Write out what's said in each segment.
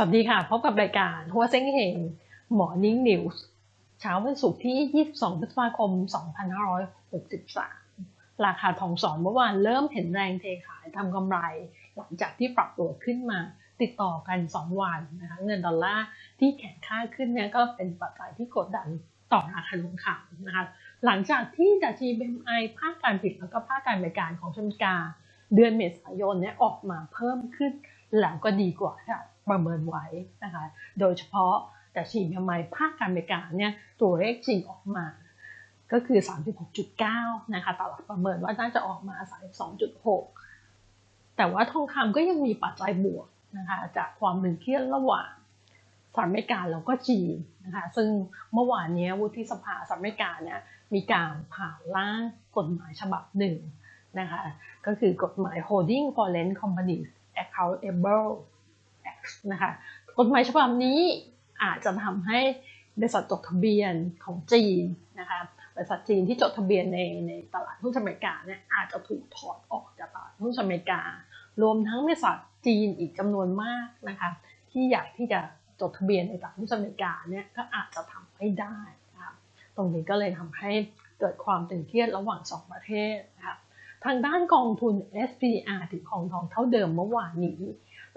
วัสดีค่ะ พบกับรายการหัวเซ็งเฮงหมอนิ่งนิวส์เช้าวันศุกร์ที่ 22 พฤษภาคม 2563 ราคาทองสอนเมื่อวานเริ่มเห็นแรงเทขายทำกำไร หลังจากที่ปรับตัวขึ้นมาติดต่อกัน 2 วันนะคะเงินดอลลาร์ที่แข็งค่าขึ้นเนี่ยก็เป็นปัจจัยที่กดดันต่อราคาทองคำนะคะหลังจากที่ดัชนี BMI ภาคการผลิตแล้วก็ภาคการบริการของอเมริกา เดือนเมษายนเนี่ยออกมาเพิ่มขึ้นแล้วก็ดีกว่าที่ ประเมินไว้นะคะโดยเฉพาะแต่ฉีดทำไมภาคการบริการเนี่ยตัวเลขจริงออกมา ก็คือ 36.9 นะคะตลาดประเมินว่าน่าจะออกมา 32.6 แต่ว่าทองคำก็ยังมีปัจจัยบวกนะคะจากความตึงเครียดระหว่างสหรัฐอเมริกาแล้วก็จีนนะคะซึ่งเมื่อวานนี้วุฒิสภาสหรัฐอเมริกาเนี่ยมีการผ่านร่างกฎหมายฉบับหนึ่งนะคะก็คือกฎหมาย Holding Foreign Companies Accountable นะคะกฎหมายฉบับนี้อาจจะทำให้บริษัทจดทะเบียนของจีนนะคะบริษัทจีนที่จดทะเบียนในในตลาดหุ้นอเมริกาเนี่ยอาจจะถูกถอดออกจากตลาดหุ้นอเมริกา รวมทั้งบริษัทจีนอีกจำนวนมากนะคะที่อยากที่จะจดทะเบียนในตลาดหุ้นอเมริกาเนี่ยก็อาจจะทำไม่ได้นะคะตรงนี้ก็เลยทำให้เกิดความตึงเครียดระหว่างสองประเทศนะคะ ทางด้านกองทุน SPR ถือครองทองเท่าเดิมเมื่อวานนี้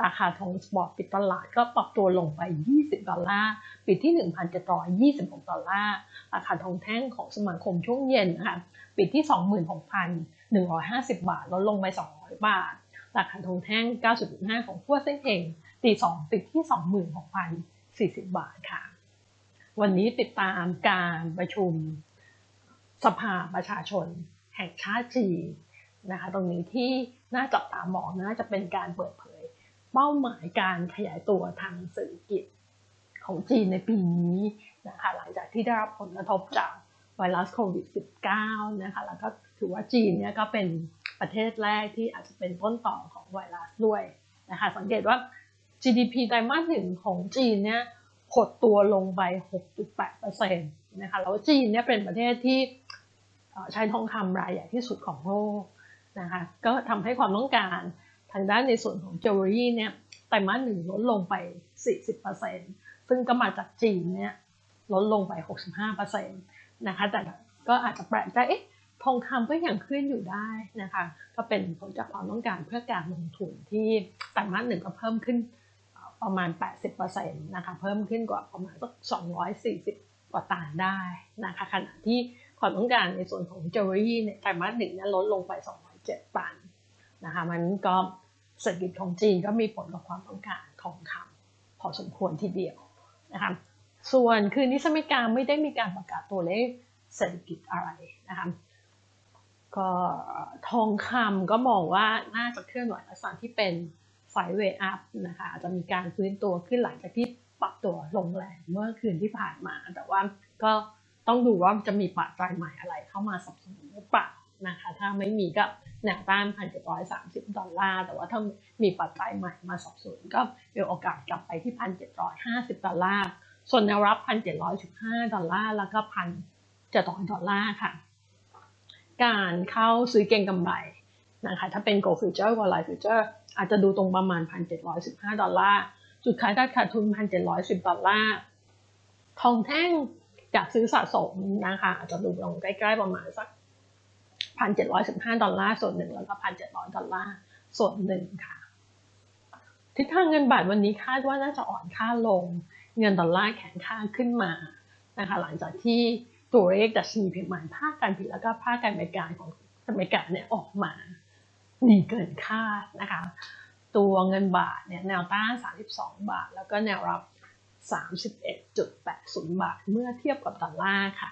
ราคาทองสปอร์ตปิดตลาดก็ปรับตัวลงไป 20 ดอลลาร์ ปิดที่ 1,726 ดอลลาร์ ราคาทองแท่งของสมาคมช่วงเย็นนะคะปิดที่ 26,150 บาทลดลงไป 200 บาท ราคาทองแท่ง 9.5 ของพัวเส้นเองตี2ปิดที่ 26,040 บาทค่ะ วันนี้ติดตามการประชุมสภาประชาชนแห่งชาติจีน นะคะ ตรงนี้ที่น่าจับตามองน่าจะเป็นการเปิดเผย เป้าหมายการขยายตัวทางเศรษฐกิจของจีนในปีนี้นะคะ หลังจากที่ได้รับผลกระทบจากไวรัสโควิด -19 นะคะ แล้วก็ถือว่าจีนเนี่ยก็เป็นประเทศแรกที่อาจจะเป็นต้นต่อของไวรัสด้วยนะคะ สังเกตว่า GDP ไตรมาสหนึ่งของจีนเนี่ยหดตัวลงไป 6.8%นะคะ แล้วจีนเนี่ยเป็นประเทศที่ใช้ทองคำรายใหญ่ที่สุดของโลก นะคะก็ทำให้ความต้องการทางด้านในส่วนของเจวเวลรี่เนี่ยไตรมาสหนึ่งลดลงไป 40%ซึ่งก็มาจากจีนเนี่ยลดลงไป 65%นะคะแต่ก็อาจจะแปลกใจเอ๊ะทองคำก็ยังขึ้นอยู่ได้นะคะก็เป็นผลจากความต้องการเพื่อการลงทุนที่ไตรมาสหนึ่งก็เพิ่มขึ้นประมาณ 80%นะคะเพิ่มขึ้นกว่าประมาณสัก240 กว่าตันได้นะคะขณะที่ความต้องการในส่วนของเจวเวลรี่ในไตรมาสหนึ่งนั้นลดลงไป 207ตันนะคะมันก็เศรษฐกิจของจีนก็มีผลกับความต้องการทองคำพอสมควรทีเดียวนะคะส่วนคืนนี้สมิกาไม่ได้มีการประกาศตัวเลขเศรษฐกิจอะไรนะคะก็ทองคำก็มองว่าน่าจะเคลื่อนไหวลักษณะที่เป็นไฟเวอัพนะคะอาจจะมีการฟื้นตัวขึ้นหลังจากที่ปรับตัวลงแรงเมื่อคืนที่ผ่านมา แต่ว่าก็ต้องดูว่าจะมีปัจจัยใหม่อะไรเข้ามาสนับสนุนหรือเปล่านะคะ ถ้าไม่มีก็ แนวต้านพันเจ็ดร้อยสามสิบดอลลาร์ แต่ว่าถ้ามีปัจจัยใหม่มาสับสนก็มีโอกาสกลับไปที่พันเจ็ดร้อยห้าสิบดอลลาร์ ส่วนแนวรับพันเจ็ดร้อยสิบห้าดอลลาร์ แล้วก็พันเจ็ดร้อยดอลลาร์ค่ะ การเข้าซื้อเก็งกำไรนะคะ ถ้าเป็น Gold Future กับ Life Future อาจจะดูตรงประมาณพันเจ็ดร้อยสิบห้าดอลลาร์ จุดขายได้ขาดทุนพันเจ็ดร้อยสิบดอลลาร์ ทองแท่งจากซื้อสะสมนะคะ อาจจะดูลงใกล้ ๆ ประมาณสัก พันเจ็ดร้อยสิบห้าดอลลาร์ส่วนหนึ่งแล้วก็พันเจ็ดร้อยดอลลาร์ส่วนหนึ่งค่ะ ทิศทางเงินบาทวันนี้คาดว่าน่าจะอ่อนค่าลง เงินดอลลาร์แข็งค่าขึ้นมานะคะหลังจากที่ตัวเลขดัชนีเพิมพ์ภาคการผลิตแล้วก็ภาคการบริการของอเมริกาเนี่ยออกมาดีเกินคาดนะคะ ตัวเงินบาทเนี่ยแนวต้าน 32 บาท แล้วก็แนวรับ 31.80 บาท เมื่อเทียบกับดอลลาร์ค่ะ